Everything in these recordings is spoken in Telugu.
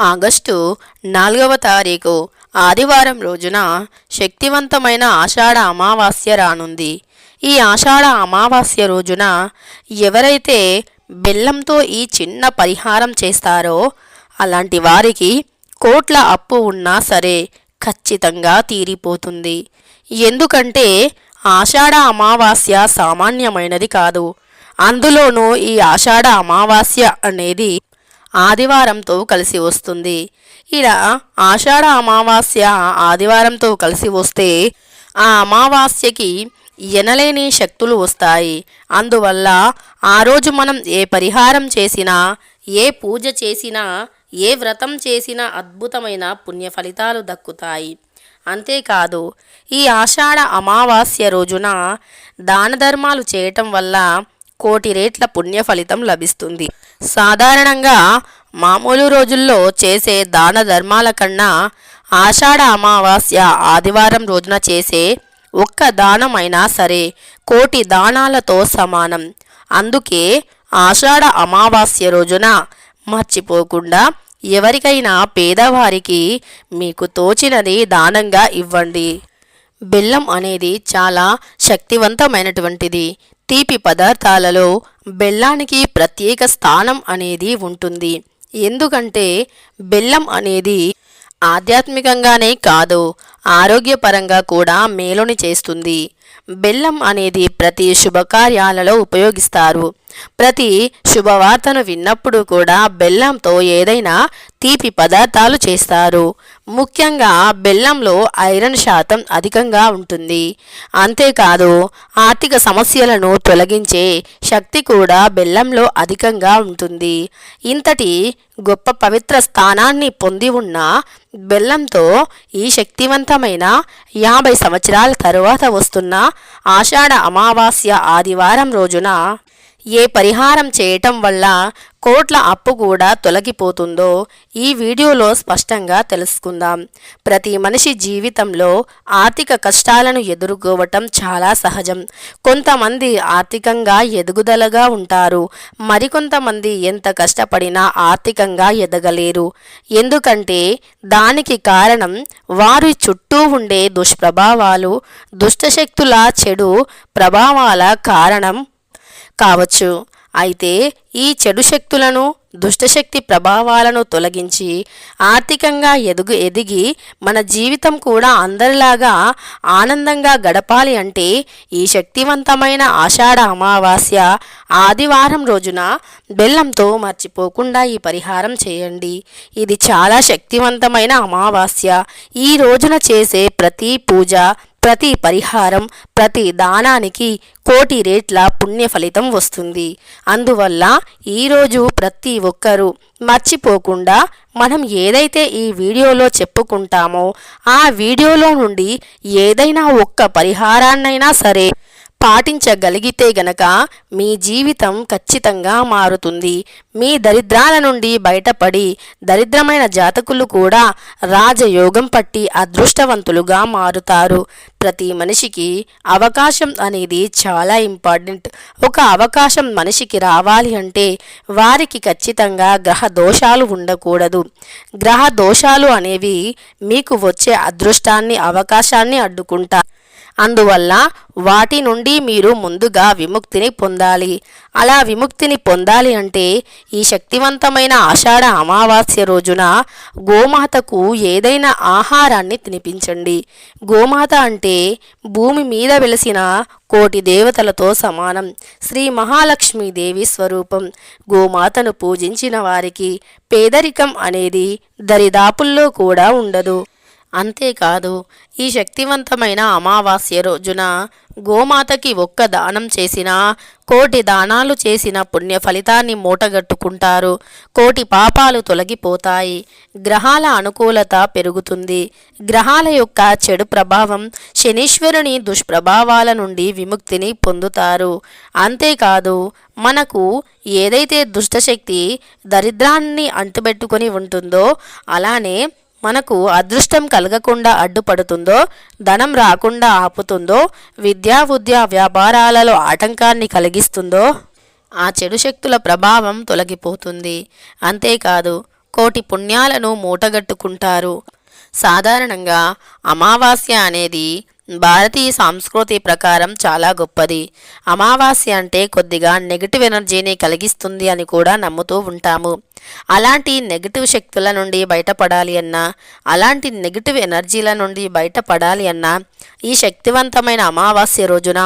ఆగస్టు నాలుగవ తారీఖు ఆదివారం రోజున శక్తివంతమైన ఆషాఢ అమావాస్య రానుంది. ఈ ఆషాఢ అమావాస్య రోజున ఎవరైతే బెల్లంతో ఈ చిన్న పరిహారం చేస్తారో అలాంటి వారికి కోట్ల అప్పు ఉన్నా సరే ఖచ్చితంగా తీరిపోతుంది. ఎందుకంటే ఆషాఢ అమావాస్య సామాన్యమైనది కాదు. అందులోనూ ఈ ఆషాఢ అమావాస్య అనేది ఆదివారంతో కలిసి వస్తుంది. ఇలా ఆషాఢ అమావాస్య ఆదివారంతో కలిసి వస్తే ఆ అమావాస్యకి ఎనలేని శక్తులు వస్తాయి. అందువల్ల ఆ రోజు మనం ఏ పరిహారం చేసినా ఏ పూజ చేసినా ఏ వ్రతం చేసినా అద్భుతమైన పుణ్య ఫలితాలు దక్కుతాయి. అంతేకాదు ఈ ఆషాఢ అమావాస్య రోజున దాన ధర్మాలు చేయటం వల్ల కోటి రేట్ల పుణ్య ఫలితం లభిస్తుంది. సాధారణంగా మామూలు రోజుల్లో చేసే దాన ధర్మాల కన్నా ఆషాఢ అమావాస్య ఆదివారం రోజున చేసే ఒక్క దానం అయినా సరే కోటి దానాలతో సమానం. అందుకే ఆషాఢ అమావాస్య రోజున మర్చిపోకుండా ఎవరికైనా పేదవారికి మీకు తోచినది దానంగా ఇవ్వండి. బెల్లం అనేది చాలా శక్తివంతమైనటువంటిది. తీపి పదార్థాలలో బెల్లానికి ప్రత్యేక స్థానం అనేది ఉంటుంది. ఎందుకంటే బెల్లం అనేది ఆధ్యాత్మికంగానే కాదు ఆరోగ్యపరంగా కూడా మేలుని చేస్తుంది. బెల్లం అనేది ప్రతి శుభకార్యాలలో ఉపయోగిస్తారు. ప్రతి శుభవార్తను విన్నప్పుడు కూడా బెల్లంతో ఏదైనా తీపి పదార్థాలు చేస్తారు. ముఖ్యంగా బెల్లంలో ఐరన్ శాతం అధికంగా ఉంటుంది. అంతేకాదు ఆర్థిక సమస్యలను తొలగించే శక్తి కూడా బెల్లంలో అధికంగా ఉంటుంది. ఇంతటి గొప్ప పవిత్ర స్థానాన్ని పొంది ఉన్న బెల్లంతో ఈ శక్తివంతమైన యాభై సంవత్సరాల తరువాత వస్తున్న ఆషాఢ అమావాస్య ఆదివారం రోజున ఏ పరిహారం చేయటం వల్ల కోట్ల అప్పు కూడా తొలగిపోతుందో ఈ వీడియోలో స్పష్టంగా తెలుసుకుందాం. ప్రతి మనిషి జీవితంలో ఆర్థిక కష్టాలను ఎదుర్కోవటం చాలా సహజం. కొంతమంది ఆర్థికంగా ఎదుగుదలగా ఉంటారు. మరికొంతమంది ఎంత కష్టపడినా ఆర్థికంగా ఎదగలేరు. ఎందుకంటే దానికి కారణం వారి చుట్టూ ఉండే దుష్ప్రభావాలు దుష్టశక్తుల చెడు ప్రభావాల కారణం కావచ్చు. అయితే ఈ చెడు శక్తులను దుష్టశక్తి ప్రభావాలను తొలగించి ఆర్థికంగా ఎదుగు ఎదిగి మన జీవితం కూడా అందరిలాగా ఆనందంగా గడపాలి అంటే ఈ శక్తివంతమైన ఆషాఢ అమావాస్య ఆదివారం రోజున బెల్లంతో మర్చిపోకుండా ఈ పరిహారం చేయండి. ఇది చాలా శక్తివంతమైన అమావాస్య. ఈ రోజున చేసే ప్రతి పూజ ప్రతి పరిహారం ప్రతి దానానికి కోటి రేట్ల పుణ్య ఫలితం వస్తుంది. అందువల్ల ఈరోజు ప్రతి ఒక్కరూ మర్చిపోకుండా మనం ఏదైతే ఈ వీడియోలో చెప్పుకుంటామో ఆ వీడియోలో నుండి ఏదైనా ఒక్క పరిహారాన్నైనా సరే పాటించగలిగితే గనక మీ జీవితం ఖచ్చితంగా మారుతుంది. మీ దరిద్రాల నుండి బయటపడి దరిద్రమైన జాతకులు కూడా రాజయోగం పట్టి అదృష్టవంతులుగా మారుతారు. ప్రతి మనిషికి అవకాశం అనేది చాలా ఇంపార్టెంట్. ఒక అవకాశం మనిషికి రావాలి అంటే వారికి ఖచ్చితంగా గ్రహ దోషాలు ఉండకూడదు. గ్రహ దోషాలు అనేవి మీకు వచ్చే అదృష్టాన్ని అవకాశాన్ని అడ్డుకుంటా అందువల్ల వాటి నుండి మీరు ముందుగా విముక్తిని పొందాలి. అలా విముక్తిని పొందాలి అంటే ఈ శక్తివంతమైన ఆషాఢ అమావాస్య రోజున గోమాతకు ఏదైనా ఆహారాన్ని తినిపించండి. గోమాత అంటే భూమి మీద వెలిసిన కోటి దేవతలతో సమానం. శ్రీ మహాలక్ష్మీదేవి స్వరూపం. గోమాతను పూజించిన వారికి పేదరికం అనేది దరిదాపుల్లో కూడా ఉండదు. అంతేకాదు ఈ శక్తివంతమైన అమావాస్య రోజున గోమాతకి ఒక్క దానం చేసినా కోటి దానాలు చేసిన పుణ్య ఫలితాన్ని మూటగట్టుకుంటారు. కోటి పాపాలు తొలగిపోతాయి. గ్రహాల అనుకూలత పెరుగుతుంది. గ్రహాల యొక్క చెడు ప్రభావం శనీశ్వరుని దుష్ప్రభావాల నుండి విముక్తిని పొందుతారు. అంతేకాదు మనకు ఏదైతే దుష్టశక్తి దరిద్రాన్ని అంటుపెట్టుకొని ఉంటుందో అలానే మనకు అదృష్టం కలగకుండా అడ్డుపడుతుందో ధనం రాకుండా ఆపుతుందో విద్యా ఉద్యా వ్యాపారాలలో ఆటంకాన్ని కలిగిస్తుందో ఆ చెడు శక్తుల ప్రభావం తొలగిపోతుంది. అంతేకాదు కోటి పుణ్యాలను మూటగట్టుకుంటారు. సాధారణంగా అమావాస్య అనేది భారతీయ సంస్కృతి ప్రకారం చాలా గొప్పది. అమావాస్య అంటే కొద్దిగా నెగిటివ్ ఎనర్జీని కలిగిస్తుంది అని కూడా నమ్ముతూ ఉంటాము. అలాంటి నెగిటివ్ శక్తుల నుండి బయటపడాలి అన్నా అలాంటి నెగిటివ్ ఎనర్జీల నుండి బయటపడాలి అన్నా ఈ శక్తివంతమైన అమావాస్య రోజున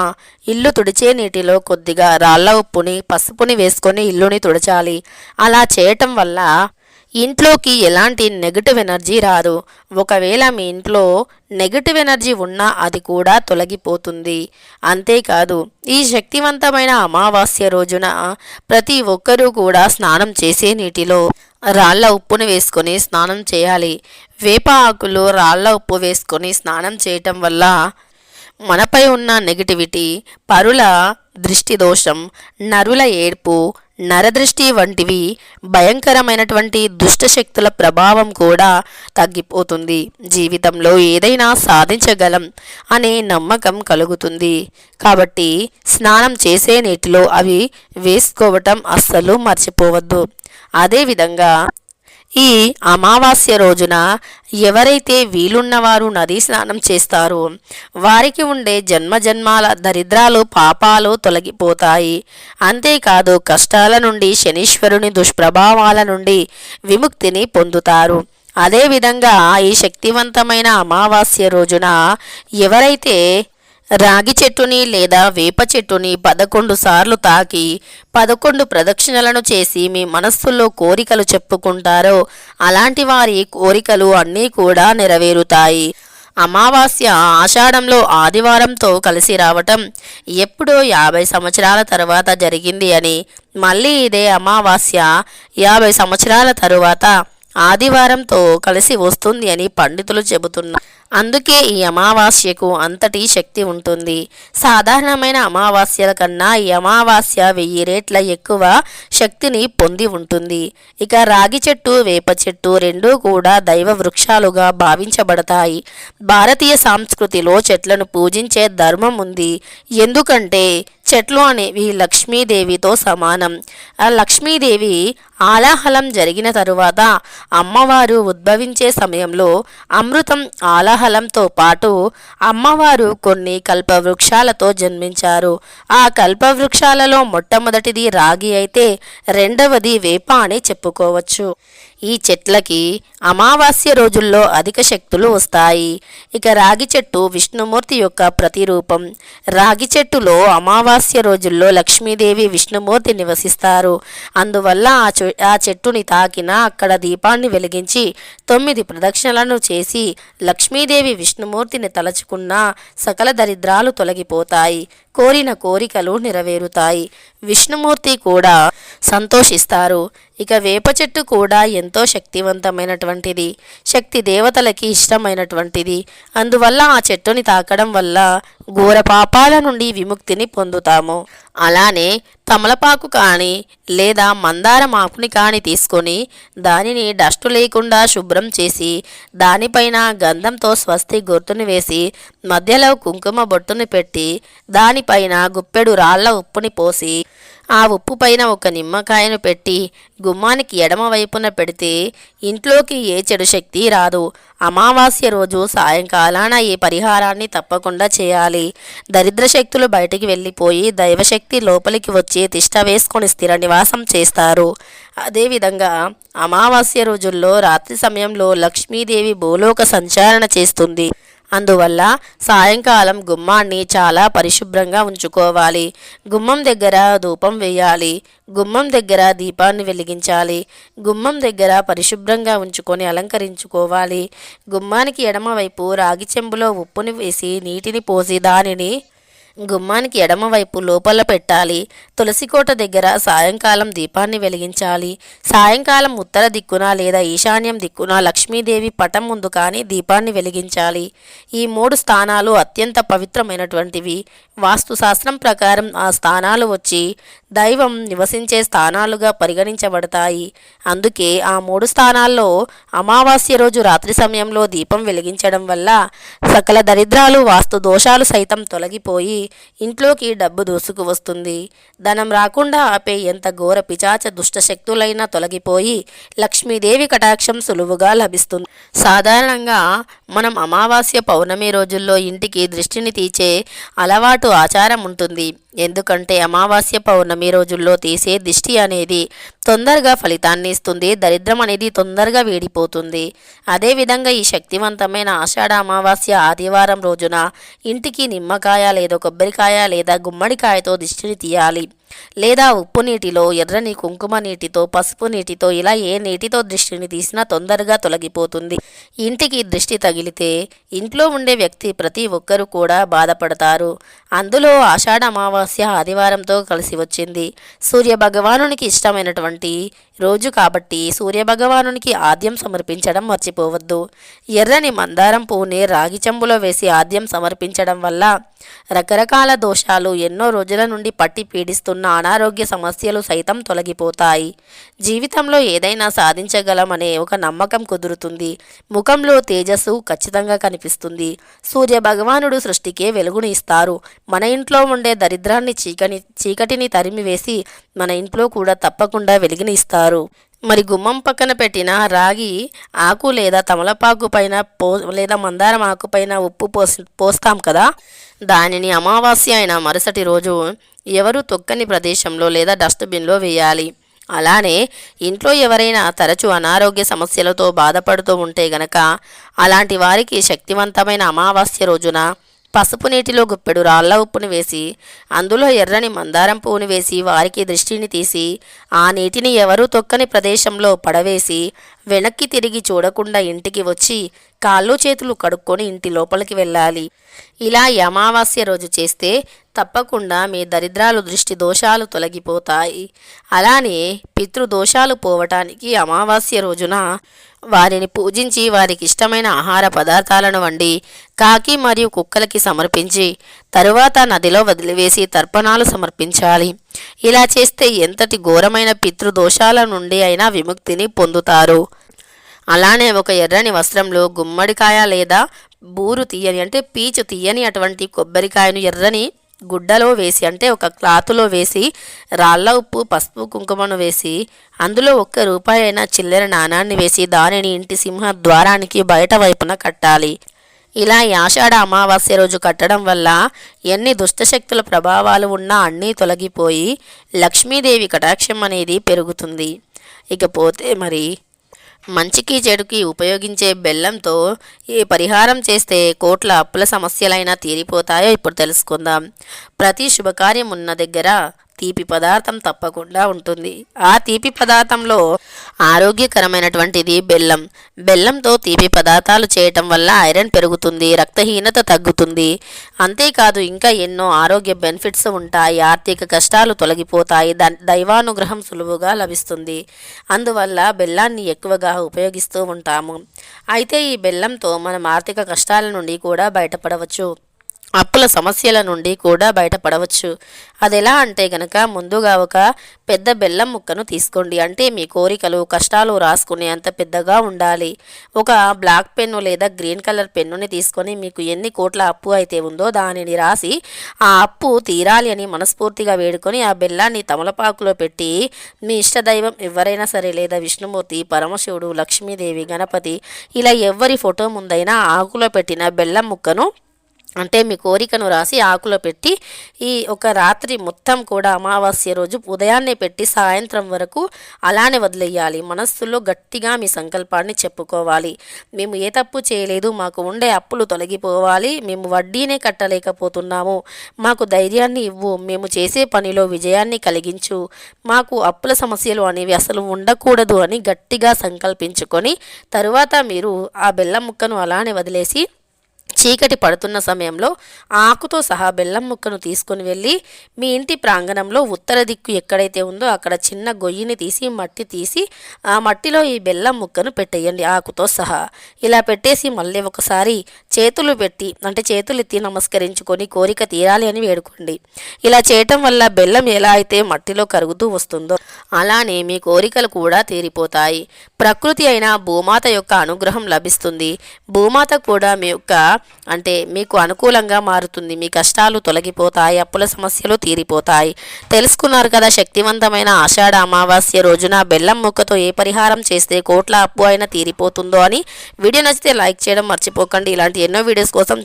ఇల్లు తుడిచే నీటిలో కొద్దిగా రాళ్ళ ఉప్పుని పసుపుని వేసుకొని ఇల్లుని తుడచాలి. అలా చేయటం వల్ల ఇంట్లోకి ఎలాంటి నెగిటివ్ ఎనర్జీ రాదు. ఒకవేళ మీ ఇంట్లో నెగటివ్ ఎనర్జీ ఉన్నా అది కూడా తొలగిపోతుంది. అంతేకాదు ఈ శక్తివంతమైన అమావాస్య రోజున ప్రతి ఒక్కరూ కూడా స్నానం చేసే నీటిలో రాళ్ళ ఉప్పును వేసుకొని స్నానం చేయాలి. వేప ఆకులు రాళ్ళ ఉప్పు వేసుకొని స్నానం చేయటం వల్ల మనపై ఉన్న నెగిటివిటీ పరుల దృష్టి దోషం నరుల ఏడ్పు నరదృష్టి వంటివి భయంకరమైనటువంటి దుష్ట శక్తుల ప్రభావం కూడా తగ్గిపోతుంది. జీవితంలో ఏదైనా సాధించగలం అనే నమ్మకం కలుగుతుంది. కాబట్టి స్నానం చేసే నీటిలో అవి వేసుకోవటం అస్సలు మర్చిపోవద్దు. అదేవిధంగా ఈ అమావాస్య రోజున ఎవరైతే వీలున్నవారు నదీ స్నానం చేస్తారో వారికి ఉండే జన్మ జన్మాల దరిద్రాలు పాపాలు తొలగిపోతాయి. అంతేకాదు కష్టాల నుండి శనీశ్వరుని దుష్ప్రభావాల నుండి విముక్తిని పొందుతారు. అదేవిధంగా ఈ శక్తివంతమైన అమావాస్య రోజున ఎవరైతే రాగి చెట్టుని లేదా వేప చెట్టుని పదకొండు సార్లు తాకి పదకొండు ప్రదక్షిణలను చేసి మీ మనస్సులో కోరికలు చెప్పుకుంటారో అలాంటి వారి కోరికలు అన్నీ కూడా నెరవేరుతాయి. అమావాస్య ఆషాఢంలో ఆదివారంతో కలిసి రావటం ఎప్పుడో యాభై సంవత్సరాల తర్వాత జరిగింది అని. మళ్ళీ ఇదే అమావాస్య యాభై సంవత్సరాల తరువాత ఆదివారంతో కలిసి వస్తుంది అని పండితులు చెబుతున్నారు. అందుకే ఈ అమావాస్యకు అంతటి శక్తి ఉంటుంది. సాధారణమైన అమావాస్యల కన్నా ఈ అమావాస్య వెయ్యి రేట్ల ఎక్కువ శక్తిని పొంది ఉంటుంది. ఇక రాగి చెట్టు వేప చెట్టు రెండూ కూడా దైవ వృక్షాలుగా భావించబడతాయి. భారతీయ సంస్కృతిలో చెట్లను పూజించే ధర్మం ఉంది. ఎందుకంటే చెట్లు అనేవి లక్ష్మీదేవితో సమానం. ఆ లక్ష్మీదేవి ఆలాహలం జరిగిన తరువాత అమ్మవారు ఉద్భవించే సమయంలో అమృతం ఆలాహలంతో పాటు అమ్మవారు కొన్ని కల్పవృక్షాలతో జన్మించారు. ఆ కల్పవృక్షాలలో మొట్టమొదటిది రాగి అయితే రెండవది వేప అని చెప్పుకోవచ్చు. ఈ చెట్లకి అమావాస్య రోజుల్లో అధిక శక్తులు వస్తాయి. ఇక రాగి చెట్టు విష్ణుమూర్తి యొక్క ప్రతిరూపం. రాగి చెట్టులో అమావాస్య రోజుల్లో లక్ష్మీదేవి విష్ణుమూర్తి నివసిస్తారు. అందువల్ల ఆ చె ఆ చెట్టుని తాకిన అక్కడ దీపాన్ని వెలిగించి తొమ్మిది ప్రదక్షిణలను చేసి లక్ష్మీదేవి విష్ణుమూర్తిని తలచుకున్న సకల దరిద్రాలు తొలగిపోతాయి. కోరిన కోరికలు నెరవేరుతాయి. విష్ణుమూర్తి కూడా సంతోషిస్తారు. ఇక వేప చెట్టు కూడా ఎంతో శక్తివంతమైనటువంటిది శక్తి దేవతలకి ఇష్టమైనటువంటిది. అందువల్ల ఆ చెట్టుని తాకడం వల్ల ఘోర పాపాల నుండి విముక్తిని పొందుతాము. అలానే తమలపాకు కానీ లేదా మందారం ఆకుని కానీ తీసుకొని దానిని డస్టు లేకుండా శుభ్రం చేసి దానిపైన గంధంతో స్వస్తి గుర్తుని వేసి మధ్యలో కుంకుమ బొట్టుని పెట్టి దానిపైన గుప్పెడు రాళ్ళ ఉప్పుని పోసి ఆ ఉప్పు పైన ఒక నిమ్మకాయను పెట్టి గుమ్మానికి ఎడమ వైపున పెడితే ఇంట్లోకి ఏ చెడు శక్తి రాదు. అమావాస్య రోజు సాయంకాలాన ఈ పరిహారాన్ని తప్పకుండా చేయాలి. దరిద్ర శక్తులు బయటికి వెళ్ళిపోయి దైవశక్తి లోపలికి వచ్చి తిష్ట వేసుకొని స్థిర నివాసం చేస్తారు. అదేవిధంగా అమావాస్య రోజుల్లో రాత్రి సమయంలో లక్ష్మీదేవి భూలోక సంచారణ చేస్తుంది. అందువల్ల సాయంకాలం గుమ్మాన్ని చాలా పరిశుభ్రంగా ఉంచుకోవాలి. గుమ్మం దగ్గర ధూపం వేయాలి. గుమ్మం దగ్గర దీపాన్ని వెలిగించాలి. గుమ్మం దగ్గర పరిశుభ్రంగా ఉంచుకొని అలంకరించుకోవాలి. గుమ్మానికి ఎడమవైపు రాగి చెంబులో ఉప్పుని వేసి నీటిని పోసి దానిని గుమ్మానికి ఎడమవైపు లోపల పెట్టాలి. తులసికోట దగ్గర సాయంకాలం దీపాన్ని వెలిగించాలి. సాయంకాలం ఉత్తర దిక్కున లేదా ఈశాన్యం దిక్కున లక్ష్మీదేవి పటం ముందు కానీ దీపాన్ని వెలిగించాలి. ఈ మూడు స్థానాలు అత్యంత పవిత్రమైనటువంటివి. వాస్తుశాస్త్రం ప్రకారం ఆ స్థానాలు వచ్చి దైవం నివసించే స్థానాలుగా పరిగణించబడతాయి. అందుకే ఆ మూడు స్థానాల్లో అమావాస్య రోజు రాత్రి సమయంలో దీపం వెలిగించడం వల్ల సకల దరిద్రాలు వాస్తు దోషాలు సైతం తొలగిపోయి ఇంట్లోకి డబ్బు దూసుకు వస్తుంది. ధనం రాకుండా ఆపే ఎంత ఘోర పిచాచ దుష్ట శక్తులైనా తొలగిపోయి లక్ష్మీదేవి కటాక్షం సులువుగా లభిస్తుంది. సాధారణంగా మనం అమావాస్య పౌర్ణమి రోజుల్లో ఇంటికి దృష్టిని తీచే అలవాటు ఆచారం ఉంటుంది. ఎందుకంటే అమావాస్య పౌర్ణమి రోజుల్లో తీసే దిష్టి అనేది తొందరగా ఫలితాన్ని ఇస్తుంది దరిద్రం అనేది తొందరగా వీడిపోతుంది. అదేవిధంగా ఈ శక్తివంతమైన ఆషాఢ అమావాస్య ఆదివారం రోజున ఇంటికి నిమ్మకాయ లేదా కొబ్బరికాయ లేదా గుమ్మడికాయతో దిష్టిని తీయాలి. లేదా ఉప్పు నీటిలో ఎర్రని కుంకుమ నీటితో పసుపు నీటితో ఇలా ఏ నీటితో దృష్టిని తీసినా తొందరగా తొలగిపోతుంది. ఇంటికి దృష్టి తగిలితే ఇంట్లో ఉండే వ్యక్తి ప్రతి ఒక్కరూ కూడా బాధపడతారు. అందులో ఆషాఢ అమావాస్య ఆదివారంతో కలిసి వచ్చింది. సూర్య భగవానునికి ఇష్టమైనటువంటి రోజు కాబట్టి సూర్య భగవానునికి ఆద్యం సమర్పించడం మర్చిపోవద్దు. ఎర్రని మందారం పువ్వుని రాగి చెంబులో వేసి ఆద్యం సమర్పించడం వల్ల రకరకాల దోషాలు ఎన్నో రోజుల నుండి పట్టి పీడిస్తున్న అనారోగ్య సమస్యలు సైతం తొలగిపోతాయి. జీవితంలో ఏదైనా సాధించగలమనే ఒక నమ్మకం కుదురుతుంది. ముఖంలో తేజస్సు ఖచ్చితంగా కనిపిస్తుంది. సూర్య భగవానుడు సృష్టికే వెలుగుని ఇస్తారు. మన ఇంట్లో ఉండే దరిద్రాన్ని చీకని చీకటిని తరిమివేసి మన ఇంట్లో కూడా తప్పకుండా వెలుగుని ఇస్తారు. మరి గుమ్మం పక్కన పెట్టిన రాగి ఆకు లేదా తమలపాకు పైన పో లేదా మందారం ఆకు పైన ఉప్పు పోసి పోస్తాం కదా. దానిని అమావాస్య అయిన మరుసటి రోజు ఎవరు తొక్కని ప్రదేశంలో లేదా డస్ట్బిన్లో వేయాలి? అలానే ఇంట్లో ఎవరైనా తరచూ అనారోగ్య సమస్యలతో బాధపడుతూ ఉంటే గనక అలాంటి వారికి శక్తివంతమైన అమావాస్య రోజున పసుపు నీటిలో గుప్పెడు రాళ్ళ ఉప్పుని వేసి అందులో ఎర్రని మందారం పువ్వుని వేసి వారికి దృష్టిని తీసి ఆ నీటిని ఎవరూ తొక్కని ప్రదేశంలో పడవేసి వెనక్కి తిరిగి చూడకుండా ఇంటికి వచ్చి కాళ్ళు చేతులు కడుక్కొని ఇంటి లోపలికి వెళ్ళాలి. ఇలా అమావాస్య రోజు చేస్తే తప్పకుండా మీ దరిద్రాలు దృష్టి దోషాలు తొలగిపోతాయి. అలానే పితృదోషాలు పోవటానికి అమావాస్య రోజున వారిని పూజించి వారికి ఇష్టమైన ఆహార పదార్థాలను వండి కాకి మరియు కుక్కలకి సమర్పించి తరువాత నదిలో వదిలివేసి తర్పణాలు సమర్పించాలి. ఇలా చేస్తే ఎంతటి ఘోరమైన పితృదోషాల నుండి అయినా విముక్తిని పొందుతారు. అలానే ఒక ఎర్రని వస్త్రంలో గుమ్మడికాయ లేదా బూరు తీయని అంటే పీచు తీయని అటువంటి కొబ్బరికాయను ఎర్రని గుడ్డలో వేసి అంటే ఒక క్లాతులో వేసి రాళ్ళ ఉప్పు పసుపు కుంకుమను వేసి అందులో ఒక్క రూపాయి అయిన చిల్లర నాణాన్ని వేసి దానిని ఇంటి సింహ ద్వారానికి బయట వైపున కట్టాలి. ఇలా ఈ ఆషాఢ అమావాస్య రోజు కట్టడం వల్ల ఎన్ని దుష్టశక్తుల ప్రభావాలు ఉన్నా అన్నీ తొలగిపోయి లక్ష్మీదేవి కటాక్షం అనేది పెరుగుతుంది. ఇకపోతే మరి మంచికి చెడుకి ఉపయోగించే బెల్లంతో ఈ పరిహారం చేస్తే కోట్ల అప్పుల సమస్యలైనా తీరిపోతాయో ఇప్పుడు తెలుసుకుందాం. ప్రతి శుభకార్యం ఉన్న దగ్గర తీపి పదార్థం తప్పకుండా ఉంటుంది. ఆ తీపి పదార్థంలో ఆరోగ్యకరమైనటువంటిది బెల్లం. బెల్లంతో తీపి పదార్థాలు చేయటం వల్ల ఐరన్ పెరుగుతుంది రక్తహీనత తగ్గుతుంది. అంతేకాదు ఇంకా ఎన్నో ఆరోగ్య బెనిఫిట్స్ ఉంటాయి. ఆర్థిక కష్టాలు తొలగిపోతాయి. దైవానుగ్రహం సులువుగా లభిస్తుంది. అందువల్ల బెల్లాన్ని ఎక్కువగా ఉపయోగిస్తూ ఉంటాము. అయితే ఈ బెల్లంతో మనం ఆర్థిక కష్టాల నుండి కూడా బయటపడవచ్చు. అప్పుల సమస్యల నుండి కూడా బయటపడవచ్చు. అది ఎలా అంటే గనక ముందుగా ఒక పెద్ద బెల్లం ముక్కను తీసుకోండి. అంటే మీ కోరికలు కష్టాలు రాసుకునే అంత పెద్దగా ఉండాలి. ఒక బ్లాక్ పెన్ను లేదా గ్రీన్ కలర్ పెన్నుని తీసుకొని మీకు ఎన్ని కోట్ల అప్పు అయితే ఉందో దానిని రాసి ఆ అప్పు తీరాలి అని మనస్ఫూర్తిగా వేడుకొని ఆ బెల్లాన్ని తమలపాకులో పెట్టి మీ ఇష్టదైవం ఎవరైనా సరే లేదా విష్ణుమూర్తి పరమశివుడు లక్ష్మీదేవి గణపతి ఇలా ఎవరి ఫోటో ముందైనా ఆకులో పెట్టిన బెల్లం ముక్కను అంటే మీ కోరికను రాసి ఆకులో పెట్టి ఈ ఒక రాత్రి మొత్తం కూడా అమావాస్య రోజు ఉదయాన్నే పెట్టి సాయంత్రం వరకు అలానే వదిలేయాలి. మనస్సులో గట్టిగా మీ సంకల్పాన్ని చెప్పుకోవాలి. మేము ఏ తప్పు చేయలేదు మాకు ఉండే అప్పులు తొలగిపోవాలి మేము వడ్డీనే కట్టలేకపోతున్నాము. మాకు ధైర్యాన్ని ఇవ్వు మేము చేసే పనిలో విజయాన్ని కలిగించు. మాకు అప్పుల సమస్యలు అనేవి అసలు ఉండకూడదు అని గట్టిగా సంకల్పించుకొని తరువాత మీరు ఆ బెల్లం ముక్కను అలానే వదిలేసి చీకటి పడుతున్న సమయంలో ఆకుతో సహా బెల్లం ముక్కను తీసుకొని వెళ్ళి మీ ఇంటి ప్రాంగణంలో ఉత్తర దిక్కు ఎక్కడైతే ఉందో అక్కడ చిన్న గొయ్యిని తీసి మట్టి తీసి ఆ మట్టిలో ఈ బెల్లం ముక్కను పెట్టేయండి ఆకుతో సహా. ఇలా పెట్టేసి మళ్ళీ ఒకసారి చేతులు పెట్టి అంటే చేతులు ఎత్తి నమస్కరించుకొని కోరిక తీరాలి అని వేడుకోండి. ఇలా చేయటం వల్ల బెల్లం ఎలా అయితే మట్టిలో కరుగుతూ వస్తుందో అలానే మీ కోరికలు కూడా తీరిపోతాయి. ప్రకృతి అయిన భూమాత యొక్క అనుగ్రహం లభిస్తుంది. భూమాత కూడా మీ యొక్క అంటే మీకు అనుకూలంగా మారుతుంది. మీ కష్టాలు తొలగిపోతాయి అప్పుల సమస్యలు తీరిపోతాయి. తెలుసుకున్నారు కదా శక్తివంతమైన ఆషాఢ అమావాస్య రోజున బెల్లం ముక్కతో ఏ పరిహారం చేస్తే కోట్ల అప్పు అయినా తీరిపోతుందో అని. వీడియో నచ్చితే లైక్ చేయడం మర్చిపోకండి. ఇలాంటి ఎన్నో వీడియోస్ కోసం